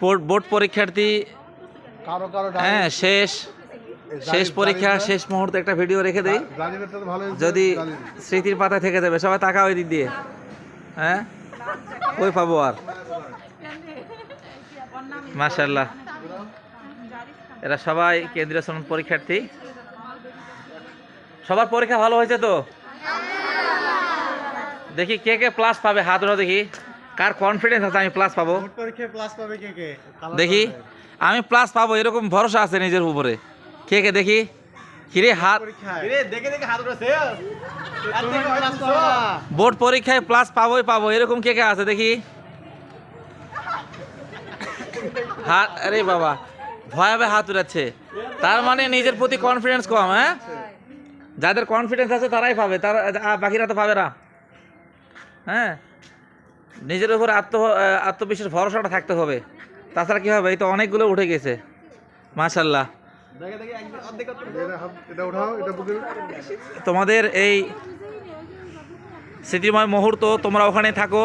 Board পরীক্ষার্থী কারও কারও হ্যাঁ শেষ শেষ পরীক্ষা শেষ মুহূর্তে একটা ভিডিও রেখে দেই। হয়েছে, যদি স্মৃতির পাতায় থেকে যাবে সবাই টাকা ওই দিক দিয়ে। হ্যাঁ? কই পাবো আর? মাশাল্লাহ এরা সবাই কেন্দ্রীয় শ্রম পরীক্ষার্থী। সবার পরীক্ষা ভালো হয়েছে তো? দেখি কে কে প্লাস পাবে হাত দেখি। কার কনফিডেন্স আছে? আমি প্লাস পাবো। পরীক্ষায় প্লাস পাবে কে কে? দেখি। আমি প্লাস পাবো এরকম ভরসা আছে নিজের উপরে। কে কে দেখি? কিরে হাত। দেখে দেখে হাত উঠেছে তুমি প্লাস পাবা বোর্ড পরীক্ষায় প্লাস পাবোই পাবো। এরকম কে কে আছে দেখি। হাত আরে বাবা। ভয়াবে হাত উড়াচ্ছে তার মানে নিজের প্রতি কনফিডেন্স কম হ্যাঁ? যাদের কনফিডেন্স আছে তারাই পাবে। তারা বাকিরা তো পাবে না। হ্যাঁ? নিজের উপর আত্ম আত্মবিশ্বাস ভরসাটা থাকতে হবে। তাছাড়া কি হবে? এই তো অনেকগুলো উঠে গেছে। মাশাল্লাহ তোমাদের এই স্মৃতিময় মুহূর্ত তোমরা ওখানে থাকো।